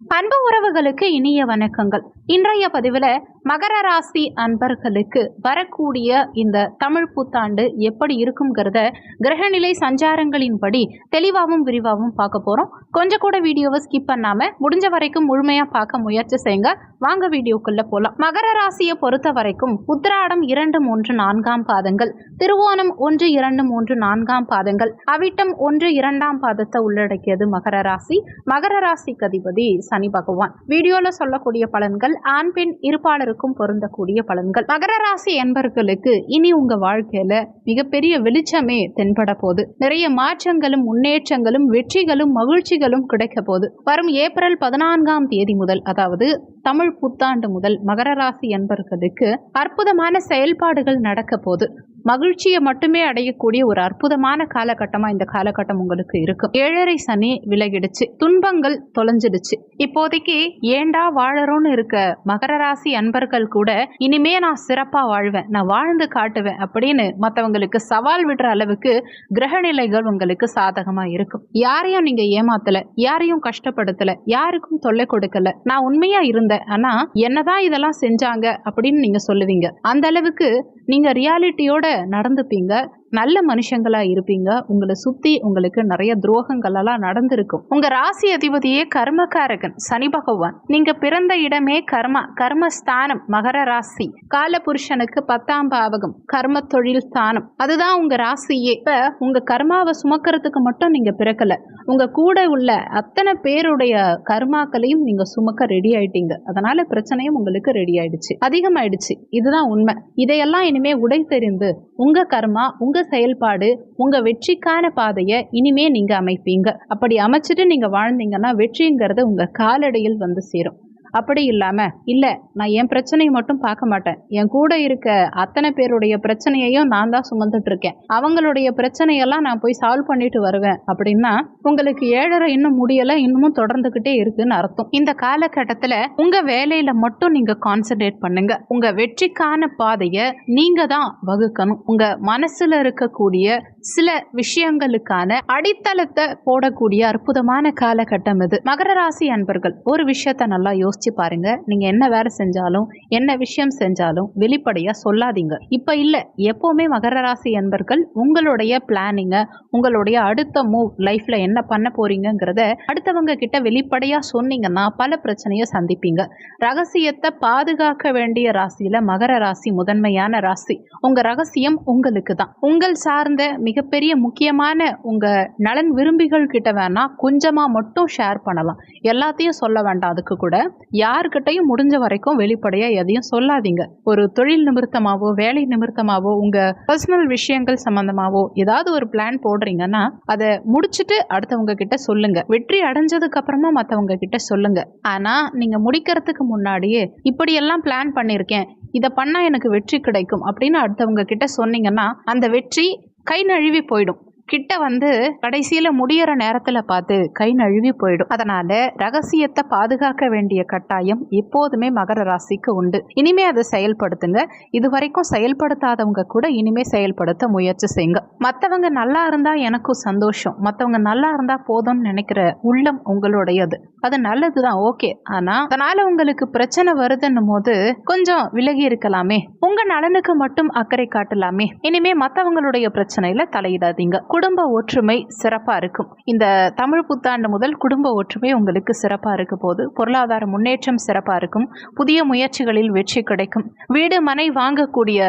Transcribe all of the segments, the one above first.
அன்பு உறவுகளுக்கு இனிய வணக்கங்கள். இன்றைய பதிவில் மகர ராசி அன்பர்களுக்கு வரக்கூடிய இந்த தமிழ் புத்தாண்டு எப்படி இருக்குங்கிறத கிரகநிலை சஞ்சாரங்களின்படி தெளிவாகவும் விரிவாகவும் பார்க்க போகிறோம் கொஞ்சம் கூட வீடியோவை ஸ்கிப் பண்ணாமல் முடிஞ்ச வரைக்கும் முழுமையாக பார்க்க முயற்சி செய்யுங்க. வாங்க வீடியோக்குள்ளே போகலாம் மகர ராசியை பொறுத்த வரைக்கும் உத்திராடம் இரண்டு மூன்று நான்காம் பாதங்கள். திருவோணம் ஒன்று இரண்டு மூன்று நான்காம் பாதங்கள். அவிட்டம் ஒன்று இரண்டாம் பாதத்தை உள்ளடக்கியது மகர ராசி. மகர ராசிக்கு அதிபதி சனி பகவான். வீடியோல சொல்லக்கூடிய பலன்கள் ஆண் பெண் இருப்பாளருக்கும் பொருந்தக்கூடிய பலன்கள். மகர ராசி என்பர்களுக்கு இனி உங்க வாழ்க்கையில மிகப்பெரிய வெளிச்சமே தென்பட போகுது. நிறைய மாற்றங்களும் முன்னேற்றங்களும் வெற்றிகளும் மகிழ்ச்சிகளும் கிடைக்க போகுது. வரும் ஏப்ரல் பதினான்காம் தேதி முதல் அதாவது தமிழ் புத்தாண்டு முதல் மகர ராசி என்பர்களுக்கு அற்புதமான செயல்பாடுகள் நடக்க போகுது. மகிழ்ச்சியை மட்டுமே அடையக்கூடிய ஒரு அற்புதமான காலகட்டமா இந்த காலகட்டம் உங்களுக்கு இருக்கும் ஏழரை சனி விலகிடுச்சு. துன்பங்கள் தொலைஞ்சிடுச்சு. இப்போதைக்கு ஏண்டா வாழறோன்னு இருக்க மகர ராசி அன்பர்கள் கூட இனிமே நான் சிறப்பா வாழ்வேன் நான் வாழ்ந்து காட்டுவேன் அப்படின்னு மற்றவங்களுக்கு சவால் விடுற அளவுக்கு கிரகநிலைகள் உங்களுக்கு சாதகமா இருக்கும். யாரையும் நீங்க ஏமாத்தல யாரையும் கஷ்டப்படுத்தல யாருக்கும் தொல்லை கொடுக்கல. நான் உண்மையா இருந்தேன் ஆனா என்னதான் இதெல்லாம் செஞ்சாங்க அப்படின்னு நீங்க சொல்லுவீங்க. அந்த அளவுக்கு நீங்கள் ரியாலிட்டியோட நடந்துப்பீங்க. நல்ல மனுஷங்களா இருப்பீங்க. உங்களை சுத்தி உங்களுக்கு நிறைய துரோகங்கள் எல்லாம் நடந்திருக்கும். உங்க ராசி அதிபதியே கர்மகாரகன் சனி பகவான். நீங்க பிறந்த இடமே கர்மா கர்மஸ்தானம் மகர ராசி. கால புருஷனுக்கு பத்தாம் பாவகம் கர்ம தொழில் ஸ்தானம். அதுதான் உங்க ராசியே. இப்ப உங்க கர்மாவை சுமக்கிறதுக்கு மட்டும் நீங்க பிறக்கல. உங்க கூட உள்ள அத்தனை பேருடைய கர்மாக்களையும் நீங்க சுமக்க ரெடி ஆயிட்டீங்க. அதனால பிரச்சனையும் உங்களுக்கு ரெடி ஆயிடுச்சு. அதிகமாயிடுச்சு. இதுதான் உண்மை. இதையெல்லாம் இனிமே உடை தெரிந்து உங்க கர்மா உங்க செயல்பாடு உங்க வெற்றிக்கான பாதையை இனிமே நீங்க அமைப்பீங்க. அப்படி அமைச்சிட்டு நீங்க வாழ்ந்தீங்கன்னா வெற்றிங்கிறது உங்க காலடியில் வந்து சேரும். அப்படி இல்லாம இல்ல நான் என் பிரச்சனையை மட்டும் பார்க்க மாட்டேன். என் கூட இருக்க அத்தனை பேருடைய பிரச்சனையையும் நான் தான் சுமந்துட்டு இருக்கேன். அவங்களுடைய பிரச்சனையெல்லாம் நான் போய் சால்வ் பண்ணிட்டு வருவேன். அப்படின்னா உங்களுக்கு ஏழரை இன்னும் முடியல இன்னமும் தொடர்ந்துகிட்டே இருக்குன்னு அர்த்தம். இந்த காலகட்டத்துல உங்க வேலையில மட்டும் நீங்க கான்சென்ட்ரேட் பண்ணுங்க. உங்க வெற்றிக்கான பாதையை நீங்க தான் வகுக்கணும். உங்க மனசுல இருக்கக்கூடிய சில விஷயங்களுக்கான அடித்தளத்தை போடக்கூடிய அற்புதமான காலகட்டம் இது. மகர ராசி அன்பர்கள் ஒரு விஷயத்த நல்லா யோசிச்சு பாருங்க. நீங்க என்ன வேலை செஞ்சாலும் என்ன விஷயம் செஞ்சாலும் வெளிப்படையா சொல்லாதீங்க. இப்ப இல்ல எப்பவுமே மகர ராசி அன்பர்கள் உங்களுடைய பிளானிங்க உங்களுடைய அடுத்த மூவ் லைஃப்ல என்ன பண்ண போறீங்கிறத அடுத்தவங்க கிட்ட வெளிப்படையா சொன்னீங்கன்னா பல பிரச்சனையை சந்திப்பீங்க. ரகசியத்தை பாதுகாக்க வேண்டிய ராசியில மகர ராசி முதன்மையான ராசி. உங்க ரகசியம் உங்களுக்கு தான் உங்கள் சார்ந்த மிகப்பெரிய முக்கியமான உங்கள் நலன் விரும்பிகள் கிட்ட வேணால் கொஞ்சமாக மட்டும் ஷேர் பண்ணலாம். எல்லாத்தையும் சொல்ல வேண்டாம் அதுக்கு கூட. யாருக்கிட்டையும் முடிஞ்ச வரைக்கும் வெளிப்படையாக எதையும் சொல்லாதீங்க. ஒரு தொழில் நிமித்தமாகவோ வேலை நிமித்தமாகவோ உங்கள் பர்சனல் விஷயங்கள் சம்மந்தமாகவோ ஏதாவது ஒரு பிளான் போடுறீங்கன்னா அதை முடிச்சுட்டு அடுத்தவங்க கிட்ட சொல்லுங்க. வெற்றி அடைஞ்சதுக்கு அப்புறமா மற்றவங்க கிட்ட சொல்லுங்க. ஆனால் நீங்கள் முடிக்கிறதுக்கு முன்னாடியே இப்படியெல்லாம் பிளான் பண்ணியிருக்கேன். இதை பண்ணால் எனக்கு வெற்றி கிடைக்கும். அப்படின்னு அடுத்தவங்க கிட்ட சொன்னீங்கன்னா அந்த வெற்றி கை நழுவி போயிடும். கிட்ட வந்து கடைசியில முடியற நேரத்துல பார்த்து கை நழுவி போயிடும். அதனால ரகசியத்தை பாதுகாக்க வேண்டிய கட்டாயம் எப்போதுமே மகர ராசிக்கு உண்டு. இனிமே அதை செயல்படுத்துங்க. இது வரைக்கும் செயல்படுத்தாதவங்க கூட இனிமே செயல்படுத்த முயற்சி செய்யுங்க. மற்றவங்க நல்லா இருந்தா எனக்கும் சந்தோஷம். மற்றவங்க நல்லா இருந்தா போதும்னு நினைக்கிற உள்ளம் உங்களுடையது. அது நல்லதுதான் ஓகே. ஆனா அதனால உங்களுக்கு பிரச்சனை வருதுன்னும் போது கொஞ்சம் விலகி இருக்கலாமே. உங்க நலனுக்கு மட்டும் அக்கறை காட்டலாமே. இனிமே மற்றவங்களுடைய பிரச்சனையில தலையிடாதீங்க. குடும்ப ஒற்றுமை சிறப்பாக இருக்கும். இந்த தமிழ் புத்தாண்டு முதல் குடும்ப ஒற்றுமை உங்களுக்கு சிறப்பாக இருக்க போது பொருளாதார முன்னேற்றம் சிறப்பாக இருக்கும். புதிய முயற்சிகளில் வெற்றி கிடைக்கும். வீடு மனை வாங்கக்கூடிய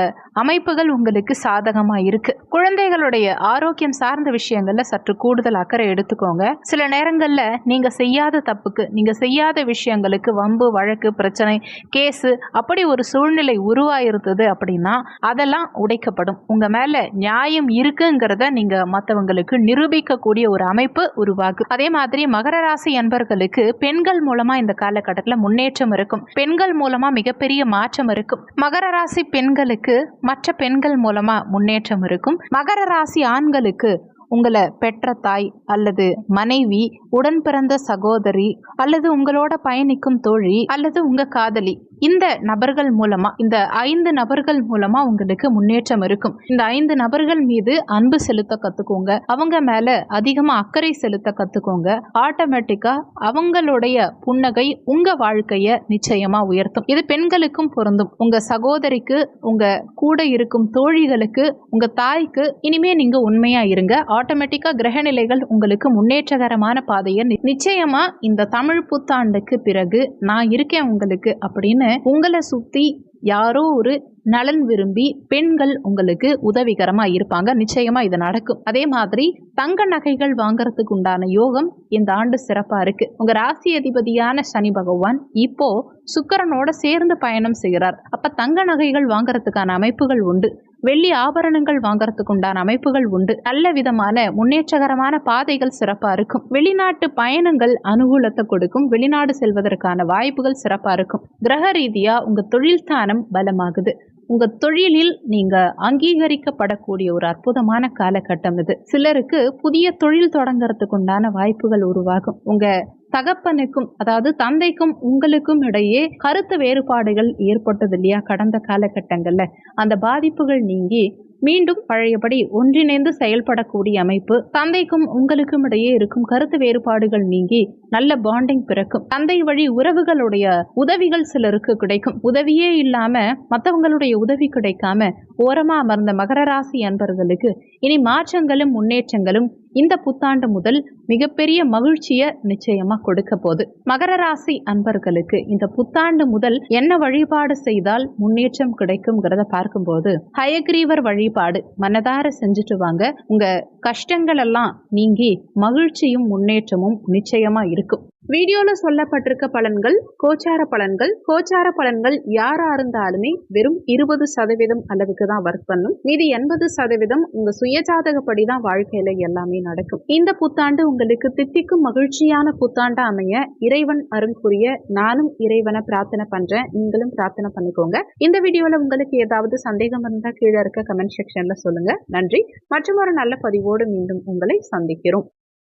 அமைப்புகள் உங்களுக்கு சாதகமாக இருக்கு. குழந்தைகளுடைய ஆரோக்கியம் சார்ந்த விஷயங்கள்ல சற்று கூடுதல் அக்கறை எடுத்துக்கோங்க. சில நேரங்களில் நீங்க செய்யாத தப்புக்கு நீங்க செய்யாத விஷயங்களுக்கு வம்பு வழக்கு பிரச்சனை கேஸு அப்படி ஒரு சூழ்நிலை உருவாயிருந்தது அப்படின்னா அதெல்லாம் உடைக்கப்படும். உங்க மேல நியாயம் இருக்குங்கிறத நீங்க மற்றவங்களுக்கு நிரூபிக்கக்கூடிய ஒரு அமைப்பு உருவாகும் அதே மாதிரி மகர ராசி அன்பர்களுக்கு பெண்கள் மூலமா இந்த காலகட்டத்தில் முன்னேற்றம் இருக்கும். பெண்கள் மூலமா மிகப்பெரிய மாற்றம் இருக்கும். மகர ராசி பெண்களுக்கு மற்ற பெண்கள் மூலமா முன்னேற்றம் இருக்கும். மகர ராசி ஆண்களுக்கு உங்களை பெற்ற தாய் அல்லது மனைவி உடன் பிறந்த சகோதரி அல்லது உங்களோட பயணிக்கும் தோழி அல்லது உங்க காதலி. இந்த நபர்கள் மூலமா இந்த ஐந்து நபர்கள் மூலமா உங்களுக்கு முன்னேற்றம் இருக்கும். இந்த ஐந்து நபர்கள் மீது அன்பு செலுத்த கத்துக்கோங்க. அவங்க மேல அதிகமா அக்கறை செலுத்த கத்துக்கோங்க. ஆட்டோமேட்டிக்கா அவங்களுடைய புன்னகை உங்க வாழ்க்கைய நிச்சயமா உயர்த்தும். இது பெண்களுக்கும் பொருந்தும். உங்க சகோதரிக்கு உங்க கூட இருக்கும் தோழிகளுக்கு உங்க தாய்க்கு இனிமே நீங்க உண்மையா இருங்க. ஆட்டோமேட்டிக்கா கிரகநிலைகள் உங்களுக்கு முன்னேற்றகரமான பாதையை நி- இந்த தமிழ் புத்தாண்டுக்கு பிறகு நான் இருக்கேன் உங்களுக்கு அப்படின்னு உங்களை சுற்றி யாரோ ஒரு நலன் விரும்பி பெண்கள் உங்களுக்கு உதவிகரமாக இருப்பாங்க. நிச்சயமாக இது நடக்கும். அதே மாதிரி தங்க நகைகள் வாங்கறதுக்கு உண்டான யோகம் இந்த ஆண்டு சிறப்பாக இருக்கு. உங்க ராசி அதிபதியான சனி பகவான் இப்போ சுக்கரனோட சேர்ந்து பயணம் செய்கிறார் அப்ப தங்க நகைகள் வாங்குறதுக்கான அமைப்புகள் உண்டு. வெள்ளி ஆபரணங்கள் வாங்கறதுக்கு உண்டான அமைப்புகள் உண்டு. நல்ல விதமான முன்னேற்றகரமான பாதைகள் சிறப்பா இருக்கும். வெளிநாட்டு பயணங்கள் அனுகூலத்தை கொடுக்கும். வெளிநாடு செல்வதற்கான வாய்ப்புகள் சிறப்பா இருக்கும். கிரக ரீதியா உங்க தொழில் ஸ்தானம் பலமாகுது. உங்க தொழிலில் நீங்க அங்கீகரிக்கப்படக்கூடிய ஒரு அற்புதமான காலகட்டம் இது. சிலருக்கு புதிய தொழில் தொடங்குறதுக்கு உண்டான வாய்ப்புகள் உருவாகும். உங்க தகப்பனுக்கும் அதாவது தந்தைக்கும் உங்களுக்கும் இடையே கருத்து வேறுபாடுகள் ஏற்பட்டது இல்லையா கடந்த காலகட்டங்கள்ல? அந்த பாதிப்புகள் நீங்கி மீண்டும் பழையபடி ஒன்றிணைந்து செயல்படக்கூடிய அமைப்பு தந்தைக்கும் உங்களுக்கும் இடையே இருக்கும் கருத்து வேறுபாடுகள் நீங்கி நல்ல பாண்டிங் பிறக்கும். தந்தை வழி உறவுகளுடைய உதவிகள் சிலருக்கு கிடைக்கும். உதவியே இல்லாம மற்றவங்களுடைய உதவி கிடைக்காம ஓரமா அமர்ந்த மகர ராசி அன்பர்களுக்கு இனி மாற்றங்களும் முன்னேற்றங்களும் இந்த புத்தாண்டு முதல் மிகப்பெரிய மகிழ்ச்சியை நிச்சயமா கொடுக்க போகுது. மகர ராசி அன்பர்களுக்கு இந்த புத்தாண்டு முதல் என்ன வழிபாடு செய்தால் முன்னேற்றம் கிடைக்கும்ங்கிறத பார்க்கும்போது ஹயக்ரீவர் வழிபாடு மனதார செஞ்சுட்டு வாங்க. உங்க கஷ்டங்கள் எல்லாம் நீங்கி மகிழ்ச்சியும் முன்னேற்றமும் நிச்சயமா இருக்கும். வீடியோவில் சொல்லப்பட்டிருக்க பலன்கள் கோச்சார பலன்கள். கோச்சார பலன்கள் யாராக இருந்தாலுமே வெறும் இருபது சதவீதம் அளவுக்கு தான் ஒர்க் பண்ணும். மீதி எண்பது சதவீதம் உங்க சுயஜாதகப்படி தான் வாழ்க்கையில எல்லாமே நடக்கும். இந்த புத்தாண்டு உங்களுக்கு தித்திக்கும் மகிழ்ச்சியான புத்தாண்டா அமைய இறைவன் அருள் புரிய நானும் இறைவனை பிரார்த்தனை பண்றேன். நீங்களும் பிரார்த்தனை பண்ணிக்கோங்க. இந்த வீடியோல உங்களுக்கு ஏதாவது சந்தேகம் இருந்தா கீழே இருக்க கமெண்ட் செக்ஷன்ல சொல்லுங்க. நன்றி. மற்றும் ஒரு நல்ல பதிவோடு மீண்டும் உங்களை சந்திக்கிறோம்.